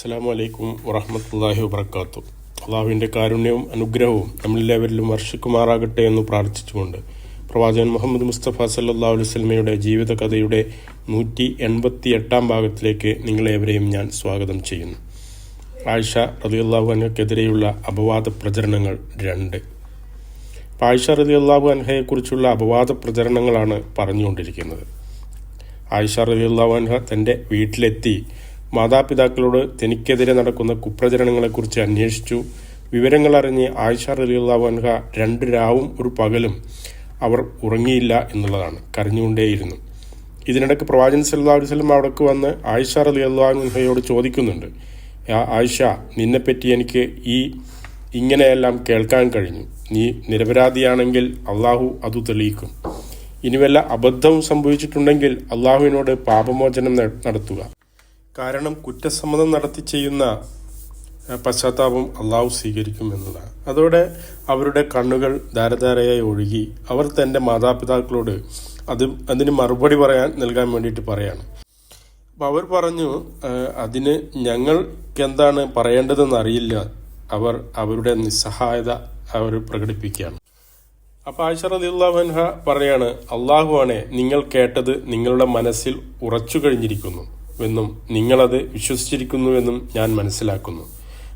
അസ്സാം വലൈക്കും വറഹമത്തല്ലാഹി വബർക്കാത്തു അള്ളാഹുവിന്റെ കാരുണ്യവും അനുഗ്രഹവും നമ്മളെല്ലാവരിലും വർഷിക്കുമാറാകട്ടെ എന്ന് പ്രാർത്ഥിച്ചുകൊണ്ട് പ്രവാചകൻ മുഹമ്മദ് മുസ്തഫ സല്ലാ അലുസ്ലമയുടെ ജീവിതകഥയുടെ നൂറ്റി എൺപത്തി എട്ടാം ഭാഗത്തിലേക്ക് നിങ്ങളേവരെയും ഞാൻ സ്വാഗതം ചെയ്യുന്നു. ആയിഷ റതി അള്ളാഹുഖാനക്കെതിരെയുള്ള അപവാദ പ്രചരണങ്ങൾ രണ്ട്. ആയിഷ റതിയുള്ളാഹു അൻഹയെക്കുറിച്ചുള്ള അപവാദ പ്രചരണങ്ങളാണ് പറഞ്ഞുകൊണ്ടിരിക്കുന്നത്. ആയിഷ റളിയല്ലാഹു അൻഹ തന്റെ വീട്ടിലെത്തി മാതാപിതാക്കളോട് തനിക്കെതിരെ നടക്കുന്ന കുപ്രചരണങ്ങളെക്കുറിച്ച് അന്വേഷിച്ചു. വിവരങ്ങൾ അറിഞ്ഞ് ആയിഷ റളിയല്ലാഹു അൻഹ രണ്ട് രാവും ഒരു പകലും അവർ ഉറങ്ങിയില്ല എന്നുള്ളതാണ് കരഞ്ഞുകൊണ്ടേയിരുന്നു. ഇതിനിടയ്ക്ക് പ്രവാചകൻ അലൈഹി വസല്ലം അവിടേക്ക് വന്ന് ആയിഷ റളിയല്ലാഹു അൻഹയോട് ചോദിക്കുന്നുണ്ട്. ആയിഷ നിന്നെപ്പറ്റി എനിക്ക് ഈ ഇങ്ങനെയെല്ലാം കേൾക്കാൻ കഴിഞ്ഞു. നീ നിരപരാധിയാണെങ്കിൽ അള്ളാഹു അത് തെളിയിക്കും. ഇനി വല്ല അബദ്ധവും സംഭവിച്ചിട്ടുണ്ടെങ്കിൽ അള്ളാഹുവിനോട് പാപമോചനം നടത്തുക. കാരണം കുറ്റസമ്മതം നടത്തി ചെയ്യുന്ന പശ്ചാത്താപം അള്ളാഹു സ്വീകരിക്കും എന്നതാണ്. അതോടെ അവരുടെ കണ്ണുകൾ ധാരധാരയായി ഒഴുകി അവർ തന്റെ മാതാപിതാക്കളോട് അത് അതിന് മറുപടി പറയാൻ നൽകാൻ വേണ്ടിയിട്ട് പറയാണ്. അപ്പം അവർ പറഞ്ഞു "ഏഹ്, അതിന് ഞങ്ങൾക്ക് എന്താണ് പറയേണ്ടതെന്ന് അറിയില്ല. അവർ അവരുടെ നിസ്സഹായത അവർ പ്രകടിപ്പിക്കുകയാണ്. അപ്പോൾ ആയിഷ റളിയല്ലാഹു അൻഹ പറയാണ് അള്ളാഹുവാണെ നിങ്ങൾ കേട്ടത് നിങ്ങളുടെ മനസ്സിൽ ഉറച്ചു കഴിഞ്ഞിരിക്കുന്നു. എന്നും നിങ്ങളത് വിശ്വസിച്ചിരിക്കുന്നുവെന്നും ഞാൻ മനസ്സിലാക്കുന്നു.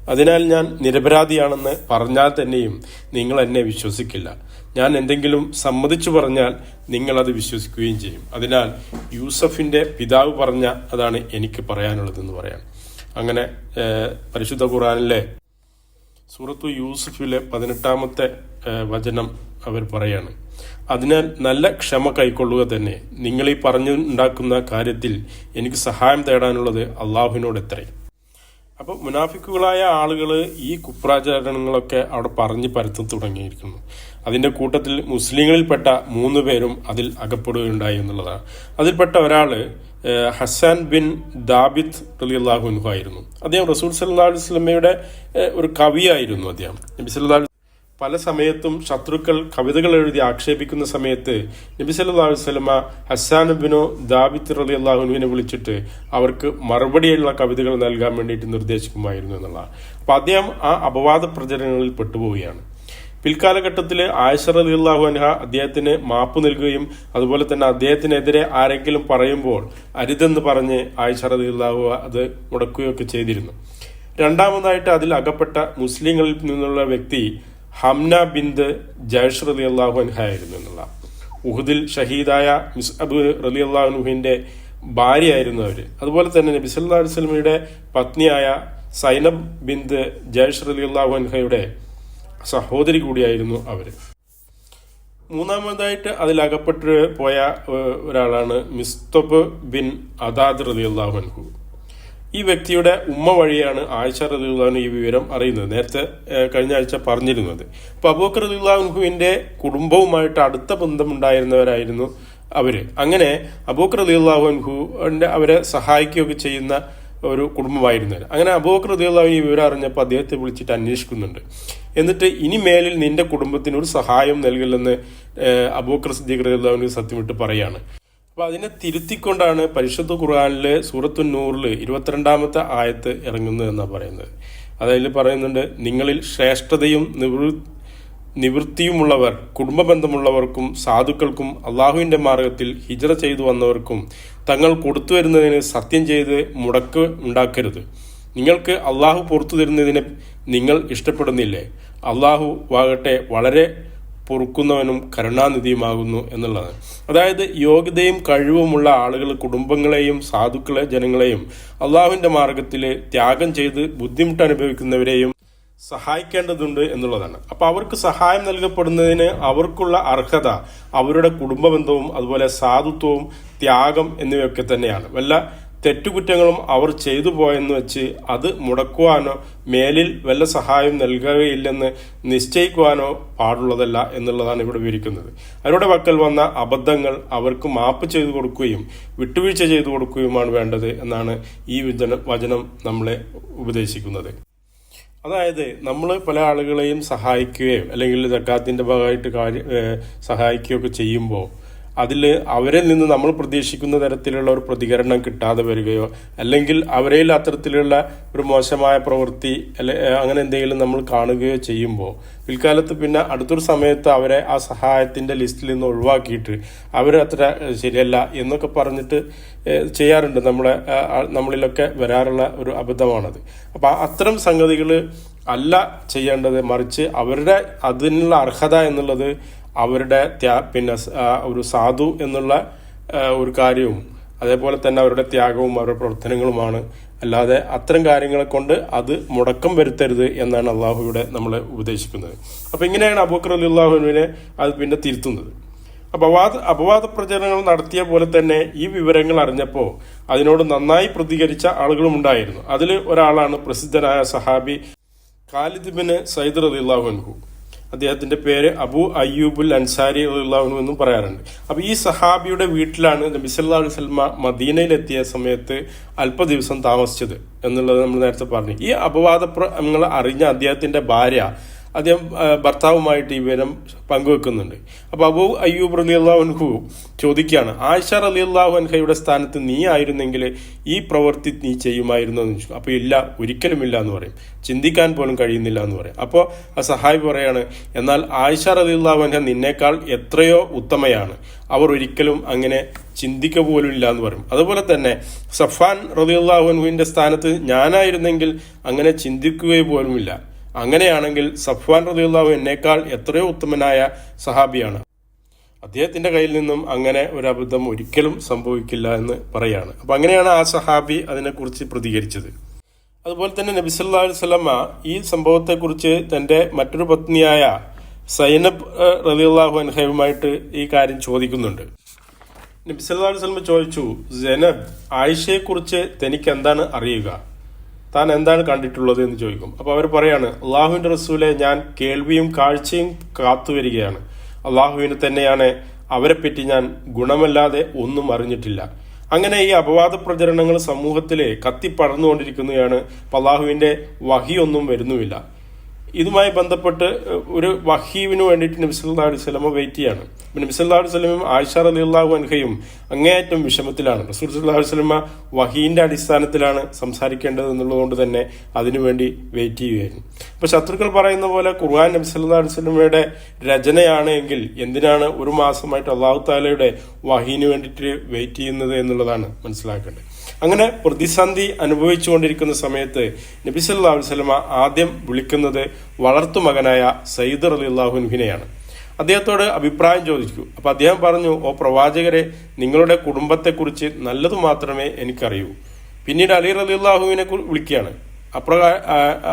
അതിനാൽ ഞാൻ നിരപരാധിയാണെന്ന് പറഞ്ഞാൽ തന്നെയും നിങ്ങൾ എന്നെ വിശ്വസിക്കില്ല. ഞാൻ എന്തെങ്കിലും സമ്മതിച്ചു പറഞ്ഞാൽ നിങ്ങളത് വിശ്വസിക്കുകയും ചെയ്യും. അതിനാൽ യൂസഫിന്റെ പിതാവ് പറഞ്ഞ അതാണ് എനിക്ക് പറയാനുള്ളതെന്ന് പറയാം. അങ്ങനെ പരിശുദ്ധ ഖുറാനിലെ സൂറത്തു യൂസഫിലെ പതിനെട്ടാമത്തെ വചനം അവർ പറയാണ്. അതിനാൽ നല്ല ക്ഷമ കൈക്കൊള്ളുക തന്നെ. നിങ്ങൾ ഈ പറഞ്ഞുണ്ടാക്കുന്ന കാര്യത്തിൽ എനിക്ക് സഹായം തേടാനുള്ളത് അള്ളാഹുവിനോട് എത്രയും അപ്പോൾ മുനാഫിക്കുകളായ ആളുകൾ ഈ കുപ്രാചരണങ്ങളൊക്കെ അവിടെ പറഞ്ഞ് പരത്തി തുടങ്ങിയിരിക്കുന്നു. അതിന്റെ കൂട്ടത്തിൽ മുസ്ലിങ്ങളിൽപ്പെട്ട മൂന്ന് പേരും അതിൽ അകപ്പെടുകയുണ്ടായി എന്നുള്ളതാണ്. അതിൽപ്പെട്ട ഒരാൾ ഹസാൻ ബിൻ ദാബിത് റളിയല്ലാഹു അൻഹു ആയിരുന്നു. അദ്ദേഹം റസൂൽ സല്ലല്ലാഹു അലൈഹി ഒരു കവിയായിരുന്നു അദ്ദേഹം. നബി അലൈഹി പല സമയത്തും ശത്രുക്കൾ കവിതകൾ എഴുതി ആക്ഷേപിക്കുന്ന സമയത്ത് നബി സല്ലല്ലാഹു അലൈഹി വസല്ലമ ഹസാൻ ബിനോ ദാബിത്ത് റളിയല്ലാഹു അള്ളാഹുനുവിനെ വിളിച്ചിട്ട് അവർക്ക് മറുപടിയുള്ള കവിതകൾ നൽകാൻ വേണ്ടിയിട്ട് നിർദ്ദേശിക്കുമായിരുന്നു എന്നുള്ളതാണ്. അപ്പൊ അദ്ദേഹം ആ അപവാദ പ്രചരണങ്ങളിൽ പെട്ടുപോവുകയാണ്. പിൽക്കാലഘട്ടത്തിൽ ആയിഷ അള്ളാഹു അൻഹ അദ്ദേഹത്തിന് മാപ്പ് നൽകുകയും അതുപോലെ തന്നെ അദ്ദേഹത്തിനെതിരെ ആരെങ്കിലും പറയുമ്പോൾ അരുതെന്ന് പറഞ്ഞ് ആയിഷ അള്ളാഹു അത് മുടക്കുകയൊക്കെ ചെയ്തിരുന്നു. രണ്ടാമതായിട്ട് അതിൽ അകപ്പെട്ട മുസ്ലിങ്ങളിൽ നിന്നുള്ള വ്യക്തി ഹംന ബിന്ദ് ജയ്ഷ് റലി അള്ളാഹു അൻഹ ആയിരുന്നു എന്നുള്ള. ഉഹുദിൽ ഷഹീദായ മിസ്അബ് റലി അള്ളാഹുനുഹിന്റെ ഭാര്യയായിരുന്നു അവർ. അതുപോലെ തന്നെ നബി സല്ലല്ലാഹു അലൈഹി വസല്ലമയുടെ പത്നിയായ സൈനബ് ബിന്ദ് ജയ്ഷ് റലി അള്ളാഹു അൻഹയുടെ സഹോദരി കൂടിയായിരുന്നു അവർ. മൂന്നാമതായിട്ട് അതിലകപ്പെട്ട് പോയ ഒരാളാണ് മിസ്തബ് ബിൻ അദാദ് റലി അള്ളാഹു അൻഹു. ഈ വ്യക്തിയുടെ ഉമ്മ വഴിയാണ് ആയിഷ റദിയുള്ളാഹുവിന് ഈ വിവരം അറിയുന്നത്. നേരത്തെ കഴിഞ്ഞ ആഴ്ച പറഞ്ഞിരുന്നത്. അപ്പൊ അബൂക്കർ റലിള്ളാഹുവിന്റെ കുടുംബവുമായിട്ട് അടുത്ത ബന്ധമുണ്ടായിരുന്നവരായിരുന്നു അവർ. അങ്ങനെ അബൂക്കർ റലിള്ളാഹുൻഹു അവരെ സഹായിക്കുകയൊക്കെ ചെയ്യുന്ന ഒരു കുടുംബമായിരുന്നു അങ്ങനെ അബൂക്കർ റലിള്ളാഹു ഈ വിവരം അറിഞ്ഞപ്പോൾ അദ്ദേഹത്തെ വിളിച്ചിട്ട് അന്വേഷിക്കുന്നുണ്ട്. എന്നിട്ട് ഇനി മേലിൽ നിന്റെ കുടുംബത്തിന് ഒരു സഹായം നൽകില്ലെന്ന് അബൂബക്കർ സിദ്ദീഖ് റദിയുള്ളാഹുവിന് സത്യമിട്ട് പറയാണ്. അപ്പൊ അതിനെ തിരുത്തിക്കൊണ്ടാണ് പരിശുദ്ധ ഖുർആനിലെ സൂറത്തു നൂറിൽ ഇരുപത്തിരണ്ടാമത്തെ ആയത്ത് ഇറങ്ങുന്നത് എന്നാണ് പറയുന്നത്. അതായത് പറയുന്നുണ്ട് നിങ്ങളിൽ ശ്രേഷ്ഠതയും നിവൃ നിവൃത്തിയുമുള്ളവർ കുടുംബ ബന്ധമുള്ളവർക്കും സാധുക്കൾക്കും അള്ളാഹുവിന്റെ മാർഗത്തിൽ ഹിജറ ചെയ്തു വന്നവർക്കും തങ്ങൾ കൊടുത്തു വരുന്നതിന് സത്യം ചെയ്ത് മുടക്ക് ഉണ്ടാക്കരുത്. നിങ്ങൾക്ക് അള്ളാഹു പുറത്തു തരുന്നതിനെ നിങ്ങൾ ഇഷ്ടപ്പെടുന്നില്ലേ? അള്ളാഹു വാകട്ടെ വളരെ പൊറുക്കുന്നവനും കരുണാനിധിയുമാകുന്നു എന്നുള്ളതാണ്. അതായത് യോഗ്യതയും കഴിവുമുള്ള ആളുകൾ കുടുംബങ്ങളെയും സാധുക്കളെ ജനങ്ങളെയും അള്ളാഹുവിന്റെ മാർഗത്തിൽ ത്യാഗം ചെയ്ത് ബുദ്ധിമുട്ട് അനുഭവിക്കുന്നവരെയും സഹായിക്കേണ്ടതുണ്ട് എന്നുള്ളതാണ്. അപ്പൊ അവർക്ക് സഹായം നൽകപ്പെടുന്നതിന് അവർക്കുള്ള അർഹത അവരുടെ കുടുംബബന്ധവും അതുപോലെ സാധുത്വവും ത്യാഗം എന്നിവയൊക്കെ തന്നെയാണ്. വല്ല തെറ്റുകുറ്റങ്ങളും അവർ ചെയ്തു പോയെന്ന് വെച്ച് അത് മുടക്കുവാനോ മേലിൽ വല്ല സഹായം നൽകുകയില്ലെന്ന് നിശ്ചയിക്കുവാനോ പാടുള്ളതല്ല എന്നുള്ളതാണ് ഇവിടെ വിവരിക്കുന്നത്. അവരുടെ പക്കൽ വന്ന അബദ്ധങ്ങൾ അവർക്ക് മാപ്പ് ചെയ്തു കൊടുക്കുകയും വിട്ടുവീഴ്ച ചെയ്തു കൊടുക്കുകയുമാണ് വേണ്ടത് എന്നാണ് ഈ വചനം നമ്മളെ ഉപദേശിക്കുന്നത്. അതായത് നമ്മൾ പല ആളുകളെയും സഹായിക്കുകയും അല്ലെങ്കിൽ ജക്കാത്തിന്റെ ഭാഗമായിട്ട് കാര്യ സഹായിക്കുകയൊക്കെ ചെയ്യുമ്പോൾ അതിൽ അവരിൽ നിന്ന് നമ്മൾ പ്രതീക്ഷിക്കുന്ന തരത്തിലുള്ള ഒരു പ്രതികരണം കിട്ടാതെ വരികയോ അല്ലെങ്കിൽ അവരിൽ അത്തരത്തിലുള്ള ഒരു മോശമായ പ്രവൃത്തി അല്ലെ അങ്ങനെ എന്തെങ്കിലും നമ്മൾ കാണുകയോ ചെയ്യുമ്പോൾ പിൽക്കാലത്ത് പിന്നെ അടുത്തൊരു സമയത്ത് അവരെ ആ സഹായത്തിന്റെ ലിസ്റ്റിൽ നിന്ന് ഒഴിവാക്കിയിട്ട് അവർ അത്ര ശരിയല്ല എന്നൊക്കെ പറഞ്ഞിട്ട് ചെയ്യാറുണ്ട്. നമ്മളെ നമ്മളിലൊക്കെ വരാറുള്ള ഒരു അബദ്ധമാണത്. അപ്പോൾ അത്തരം സംഗതികൾ അല്ല ചെയ്യേണ്ടത് മറിച്ച് അവരുടെ അതിനുള്ള അർഹത എന്നുള്ളത് അവരുടെ ത്യാ പിന്നെ ഒരു സാധു എന്നുള്ള ഒരു കാര്യവും അതേപോലെ തന്നെ അവരുടെ ത്യാഗവും അവരുടെ പ്രവർത്തനങ്ങളുമാണ്. അല്ലാതെ അത്തരം കാര്യങ്ങളെ കൊണ്ട് അത് മുടക്കം വരുത്തരുത് എന്നാണ് അള്ളാഹുവിടെ നമ്മളെ ഉപദേശിക്കുന്നത്. അപ്പോൾ ഇങ്ങനെയാണ് അബൂക്കർ അലി അള്ളാഹുവിനെ അത് പിന്നെ തിരുത്തുന്നത്. അപവാദ അപവാദ പ്രചരണങ്ങൾ നടത്തിയ പോലെ തന്നെ ഈ വിവരങ്ങൾ അറിഞ്ഞപ്പോൾ അതിനോട് നന്നായി പ്രതികരിച്ച ആളുകളും ഉണ്ടായിരുന്നു. അതിൽ ഒരാളാണ് പ്രസിദ്ധനായ സഹാബി ഖാലിദ് ബിൻ സൈദ് അലി അൻഹു. അദ്ദേഹത്തിന്റെ പേര് അബു അയ്യൂബുൽ അൻസാരി അൻഹു എന്നും പറയാറുണ്ട്. അപ്പൊ ഈ സഹാബിയുടെ വീട്ടിലാണ് നബി സല്ലല്ലാഹു അലൈഹി മദീനയിലെത്തിയ സമയത്ത് അല്പ ദിവസം താമസിച്ചത് എന്നുള്ളത് നമ്മൾ നേരത്തെ പറഞ്ഞു. ഈ അപവാദപ്രങ്ങൾ അറിഞ്ഞ അദ്ദേഹത്തിന്റെ ഭാര്യ അദ്ദേഹം ഭർത്താവുമായിട്ട് ഈ വിവരം പങ്കുവെക്കുന്നുണ്ട്. അപ്പൊ അബൂ അയ്യൂബ് റലി അൻഹു ചോദിക്കുകയാണ് ആയിഷ റലി അള്ളാഹു അൻഹയുടെ സ്ഥാനത്ത് നീ ആയിരുന്നെങ്കിൽ ഈ പ്രവൃത്തി നീ ചെയ്യുമായിരുന്നു? എന്ന് ചോദിച്ചു. അപ്പൊ ഇല്ല ഒരിക്കലുമില്ല എന്ന് പറയും. ചിന്തിക്കാൻ പോലും കഴിയുന്നില്ല എന്ന് പറയും. അപ്പോൾ ആ സഹായി പറയാണ് എന്നാൽ ആയിഷ റലി അള്ളാഹു അൻഹ നിന്നേക്കാൾ എത്രയോ ഉത്തമയാണ്. അവർ ഒരിക്കലും അങ്ങനെ ചിന്തിക്ക പോലും ഇല്ല എന്ന് പറയും. അതുപോലെ തന്നെ സഫാൻ റലിയുള്ളാഹു അൻഹുവിന്റെ സ്ഥാനത്ത് ഞാനായിരുന്നെങ്കിൽ അങ്ങനെ ചിന്തിക്കുകയും പോലുമില്ല. അങ്ങനെയാണെങ്കിൽ സഫ്വാൻ റതിയുള്ളാഹു എന്നേക്കാൾ എത്രയോ ഉത്തമനായ സഹാബിയാണ്. അദ്ദേഹത്തിന്റെ കയ്യിൽ നിന്നും അങ്ങനെ ഒരു അബദ്ധം ഒരിക്കലും സംഭവിക്കില്ല എന്ന് പറയാണ്. അപ്പൊ അങ്ങനെയാണ് ആ സഹാബി അതിനെക്കുറിച്ച് പ്രതികരിച്ചത്. അതുപോലെ തന്നെ നബി അലൈഹി വസല്ലമ ഈ സംഭവത്തെക്കുറിച്ച് തന്റെ മറ്റൊരു പത്നിയായ സൈനബ് റതിയുള്ളാഹു റളിയല്ലാഹു അൻഹയുമായിട്ട് ഈ കാര്യം ചോദിക്കുന്നുണ്ട്. നബി അലൈഹി വസല്ലമ ചോദിച്ചു സൈനബ് ആയിഷയെക്കുറിച്ച് തനിക്ക് എന്താണ് അറിയുക? താൻ എന്താണ് കണ്ടിട്ടുള്ളത് എന്ന് ചോദിക്കും. അപ്പോൾ അവർ പറയാണ് അള്ളാഹുവിന്റെ റസൂലെ ഞാൻ കേൾവിയും കാഴ്ചയും കാത്തുവരികയാണ് അള്ളാഹുവിന് തന്നെയാണ് അവരെപ്പറ്റി ഞാൻ ഗുണമല്ലാതെ ഒന്നും അറിഞ്ഞിട്ടില്ല. അങ്ങനെ ഈ അപവാദ പ്രചരണങ്ങൾ സമൂഹത്തിലെ കത്തിപ്പടർന്നുകൊണ്ടിരിക്കുന്നതാണ് അപ്പൊ അള്ളാഹുവിന്റെ വഹിയൊന്നും വരുന്നുമില്ല. ഇതുമായി ബന്ധപ്പെട്ട് ഒരു വഹീവിന് വേണ്ടിയിട്ട് നബി സല്ലല്ലാഹു അലൈഹി വസല്ലമ വെയിറ്റ് ചെയ്യാണ്. അപ്പൊ നബി സല്ലല്ലാഹു അലൈഹി വസല്ലമയും ആയിഷ റളിയല്ലാഹു അൻഹയും അങ്ങേയറ്റം വിഷമത്തിലാണ്. റസൂൽ സല്ലല്ലാഹു അലൈഹി വസല്ലമ വഹീന്റെ അടിസ്ഥാനത്തിലാണ് സംസാരിക്കേണ്ടത് എന്നുള്ളതുകൊണ്ട് തന്നെ അതിനുവേണ്ടി വെയിറ്റ് ചെയ്യുകയായിരുന്നു. അപ്പോൾ ശത്രുക്കൾ പറയുന്ന പോലെ ഖുർആൻ നബി സല്ലല്ലാഹു അലൈഹി വസല്ലമയുടെ രചനയാണ് എങ്കിൽ എന്തിനാണ് ഒരു മാസമായിട്ട് അള്ളാഹു താലയുടെ വഹീന് വേണ്ടിയിട്ട് വെയിറ്റ് ചെയ്യുന്നത് എന്നുള്ളതാണ് മനസ്സിലാക്കേണ്ടത്. അങ്ങനെ പ്രതിസന്ധി അനുഭവിച്ചുകൊണ്ടിരിക്കുന്ന സമയത്ത് നബി സല്ലല്ലാഹു അലൈഹി വസല്ലമ ആദ്യം വിളിക്കുന്നത് വളർത്തുമകനായ സയ്യിദ് അലി അള്ളാഹുൻഹിനെയാണ് അദ്ദേഹത്തോട് അഭിപ്രായം ചോദിച്ചു. അപ്പൊ അദ്ദേഹം പറഞ്ഞു ഓ പ്രവാചകരെ നിങ്ങളുടെ കുടുംബത്തെക്കുറിച്ച് നല്ലത് മാത്രമേ എനിക്കറിയൂ. പിന്നീട് അലി അലി അള്ളാഹുവിനെ വിളിക്കുകയാണ്. അപ്രകാര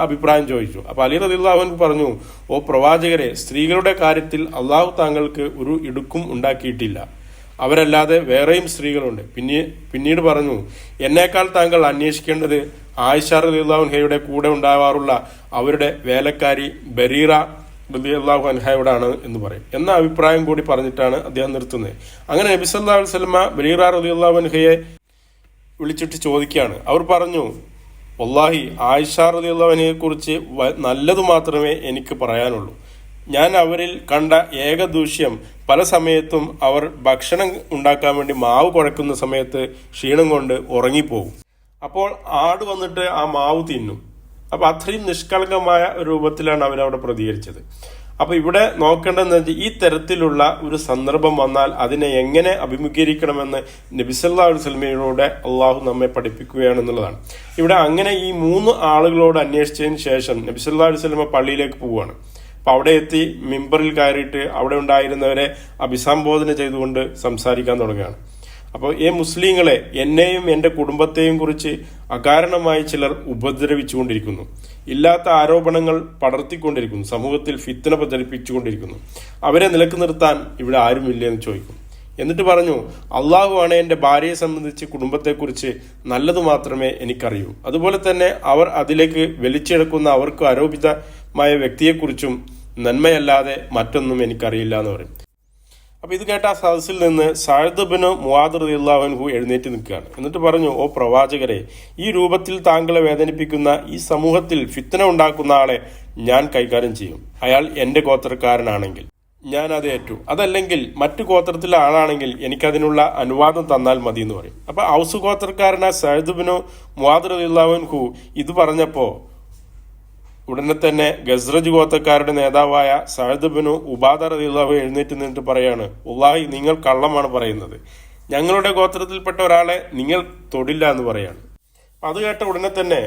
അഭിപ്രായം ചോദിച്ചു. അപ്പോൾ അലി റളിയല്ലാഹു പറഞ്ഞു ഓ പ്രവാചകരെ സ്ത്രീകളുടെ കാര്യത്തിൽ അള്ളാഹു താങ്കൾക്ക് ഒരു ഇടുക്കും ഉണ്ടാക്കിയിട്ടില്ല. അവരല്ലാതെ വേറെയും സ്ത്രീകളുണ്ട്. പിന്നെ പിന്നീട് പറഞ്ഞു എന്നേക്കാൾ താങ്കൾ അന്വേഷിക്കേണ്ടത് ആയിഷ റളിയല്ലാഹുൻഹയുടെ കൂടെ ഉണ്ടാവാറുള്ള അവരുടെ വേലക്കാരി ബരീറ റളിയല്ലാഹു അൻഹയോടാണ് എന്ന് പറയും. എന്ന അഭിപ്രായം കൂടി പറഞ്ഞിട്ടാണ് അദ്ദേഹം നിർത്തുന്നത്. അങ്ങനെ നബി സല്ലല്ലാഹു അലൈഹി വസല്ലമ ബരീറ റളിയല്ലാഹു അൻഹയെ വിളിച്ചിട്ട് ചോദിക്കുകയാണ്. അവർ പറഞ്ഞു വല്ലാഹി ആയിഷ റളിയല്ലാഹുവിനെ കുറിച്ച് നല്ലത് മാത്രമേ എനിക്ക് പറയാനുള്ളൂ. ഞാൻ അവരിൽ കണ്ട ഏക ദൂഷ്യം പല സമയത്തും അവർ ഭക്ഷണം ഉണ്ടാക്കാൻ വേണ്ടി മാവ് കുഴക്കുന്ന സമയത്ത് ക്ഷീണം കൊണ്ട് ഉറങ്ങിപ്പോകും. അപ്പോൾ ആട് വന്നിട്ട് ആ മാവ് തിന്നും. അപ്പോൾ അത്രയും നിഷ്കളങ്കമായ രൂപത്തിലാണ് അവരവിടെ പ്രതികരിച്ചത്. അപ്പോൾ ഇവിടെ നോക്കേണ്ടതെന്ന് വെച്ചാൽ ഈ തരത്തിലുള്ള ഒരു സന്ദർഭം വന്നാൽ അതിനെ എങ്ങനെ അഭിമുഖീകരിക്കണമെന്ന് നബിസല്ലാ വസ്ലമയിലൂടെ അള്ളാഹു നമ്മെ പഠിപ്പിക്കുകയാണെന്നുള്ളതാണ് ഇവിടെ അങ്ങനെ ഈ മൂന്ന് ആളുകളോട് അന്വേഷിച്ചതിന് ശേഷം നബിസല്ലാ വസ്ലമ പള്ളിയിലേക്ക് പോവുകയാണ്. അപ്പൊ അവിടെ എത്തി മിമ്പറിൽ കയറിയിട്ട് അവിടെ ഉണ്ടായിരുന്നവരെ അഭിസംബോധന ചെയ്തുകൊണ്ട് സംസാരിക്കാൻ തുടങ്ങുകയാണ്. അപ്പോൾ ഈ മുസ്ലിങ്ങളെ എന്നെയും എന്റെ കുടുംബത്തെയും കുറിച്ച് അകാരണമായി ചിലർ ഉപദ്രവിച്ചുകൊണ്ടിരിക്കുന്നു. ഇല്ലാത്ത ആരോപണങ്ങൾ പടർത്തിക്കൊണ്ടിരിക്കുന്നു. സമൂഹത്തിൽ ഫിത്തന പ്രചരിപ്പിച്ചുകൊണ്ടിരിക്കുന്നു. അവരെ നിലയ്ക്ക് നിർത്താൻ ഇവിടെ ആരുമില്ല എന്ന് ചോദിക്കും. എന്നിട്ട് പറഞ്ഞു അള്ളാഹു ആണ് എന്റെ ഭാര്യയെ സംബന്ധിച്ച് കുടുംബത്തെക്കുറിച്ച് നല്ലത് മാത്രമേ എനിക്കറിയൂ. അതുപോലെ തന്നെ അവർ അതിലേക്ക് വലിച്ചെടുക്കുന്ന അവർക്ക് ആരോപിതമായ വ്യക്തിയെക്കുറിച്ചും നന്മയല്ലാതെ മറ്റൊന്നും എനിക്കറിയില്ല എന്ന് പറയും. അപ്പോൾ ഇത് കേട്ട ആ സദസ്സിൽ നിന്ന് സാഴ്ദബിന് മുവാദർ അള്ളാഹുൻഹു എഴുന്നേറ്റ് നിൽക്കുകയാണ്. എന്നിട്ട് പറഞ്ഞു ഓ പ്രവാചകരെ ഈ രൂപത്തിൽ താങ്കളെ വേദനിപ്പിക്കുന്ന ഈ സമൂഹത്തിൽ ഫിത്തന ഉണ്ടാക്കുന്ന ആളെ ഞാൻ കൈകാര്യം ചെയ്യും. അയാൾ എന്റെ ഗോത്രക്കാരനാണെങ്കിൽ ഞാൻ അത് ഏറ്റു. അതല്ലെങ്കിൽ മറ്റു ഗോത്രത്തിലെ ആളാണെങ്കിൽ എനിക്കതിനുള്ള അനുവാദം തന്നാൽ മതി എന്ന് പറയും. അപ്പോൾ ഔസ് ഗോത്രക്കാരനായ സഹദുബിനു മുവാദുല്ലാഹു ഇത് പറഞ്ഞപ്പോ ഉടനെ തന്നെ ഗസ്രജ് ഗോത്രക്കാരുടെ നേതാവായ സഹദുബിനു ഉബാദ അലിള്ളാഹു എഴുന്നേറ്റ് നിന്നിട്ട് പറയാണ് ഉള്ളാഹി നിങ്ങൾ കള്ളമാണ് പറയുന്നത്. ഞങ്ങളുടെ ഗോത്രത്തിൽപ്പെട്ട ഒരാളെ നിങ്ങൾ തൊടില്ല എന്ന് പറയാണ്. അത് കേട്ട ഉടനെ തന്നെ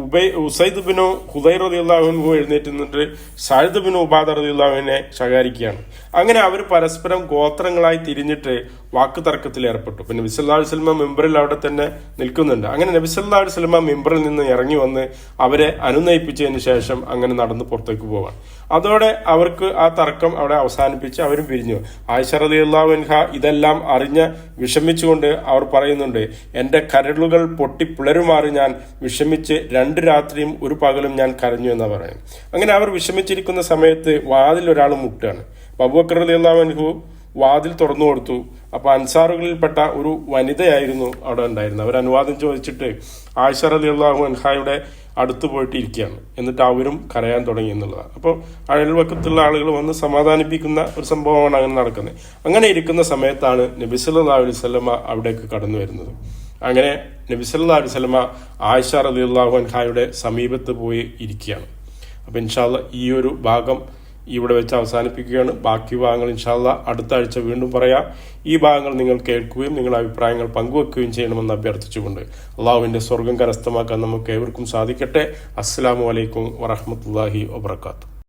ഉബൈ ഉസൈദ് ബിനു ഹുദൈർ റദിയുള്ളാഹുൻഹു എഴുന്നേറ്റ് നിന്നിട്ട് സഹദ് ബിനു ഉബാദ റദിയുള്ളാഹുവിനെ ശകാരിക്കുകയാണ്. അങ്ങനെ അവർ പരസ്പരം ഗോത്രങ്ങളായി തിരിഞ്ഞിട്ട് വാക്ക് തർക്കത്തിൽ ഏർപ്പെട്ടു. പിന്നെ നബിസല്ലാഹു സ്വലമ മെമ്പറിൽ അവിടെ തന്നെ നിൽക്കുന്നുണ്ട്. അങ്ങനെ നബിസല്ലാഹു സ്വലമ മെമ്പറിൽ നിന്ന് ഇറങ്ങി വന്ന് അവരെ അനുനയിപ്പിച്ചതിന് ശേഷം അങ്ങനെ നടന്ന് പുറത്തേക്ക് പോവാണ്. അതോടെ അവർക്ക് ആ തർക്കം അവിടെ അവസാനിപ്പിച്ച് അവരും പിരിഞ്ഞു. ആയിഷ റളിയല്ലാഹുഅൻഹ ഇതെല്ലാം അറിഞ്ഞ് വിഷമിച്ചുകൊണ്ട് അവർ പറയുന്നുണ്ട് എന്റെ കരളുകൾ പൊട്ടി പിളരുമാറി ഞാൻ വിഷമിച്ച് രണ്ട് രാത്രിയും ഒരു പകലും ഞാൻ കരഞ്ഞു എന്ന് പറയുന്നത്. അങ്ങനെ അവർ വിഷമിച്ചിരിക്കുന്ന സമയത്ത് വാതിൽ ഒരാൾ മുട്ടുകയാണ് അബൂബക്കർ റളിയല്ലാഹു വാതിൽ തുറന്നു കൊടുത്തു. അപ്പോൾ അൻസാറുകളിൽപ്പെട്ട ഒരു വനിതയായിരുന്നു അവിടെ ഉണ്ടായിരുന്നത്. അവർ അനുവാദം ചോദിച്ചിട്ട് ആയിഷർ അലി അള്ളാഹു അൻഹായുടെ അടുത്ത് പോയിട്ട് ഇരിക്കുകയാണ്. എന്നിട്ട് അവരും കരയാൻ തുടങ്ങി എന്നുള്ളതാണ്. അപ്പോൾ അയൽവക്കത്തുള്ള ആളുകൾ വന്ന് സമാധാനിപ്പിക്കുന്ന ഒരു സംഭവമാണ് അങ്ങനെ നടക്കുന്നത്. അങ്ങനെ ഇരിക്കുന്ന സമയത്താണ് നബി സല്ലല്ലാഹു അലൈഹി അവിടേക്ക് കടന്നു വരുന്നത്. അങ്ങനെ നബി സല്ലല്ലാഹു അലൈഹി വസല്ലമ ആയിഷ റളിയല്ലാഹു അൻഹായുടെ സമീപത്ത് പോയി ഇരിക്കുകയാണ്. അപ്പോൾ ഇൻഷാല്ല ഈ ഒരു ഭാഗം ഇവിടെ വെച്ച് അവസാനിപ്പിക്കുകയാണ്. ബാക്കി ഭാഗങ്ങൾ ഇൻഷാല്ല അടുത്ത ആഴ്ച വീണ്ടും പറയാം. ഈ ഭാഗങ്ങൾ നിങ്ങൾ കേൾക്കുകയും നിങ്ങളുടെ അഭിപ്രായങ്ങൾ പങ്കുവെക്കുകയും ചെയ്യണമെന്ന് അഭ്യർത്ഥിച്ചുകൊണ്ട് അള്ളാഹുവിന്റെ സ്വർഗം കരസ്ഥമാക്കാൻ നമുക്ക് ഏവർക്കും സാധിക്കട്ടെ. അസ്സാം വലൈക്കും വറഹമത്തല്ലാഹി വബർക്കാത്തു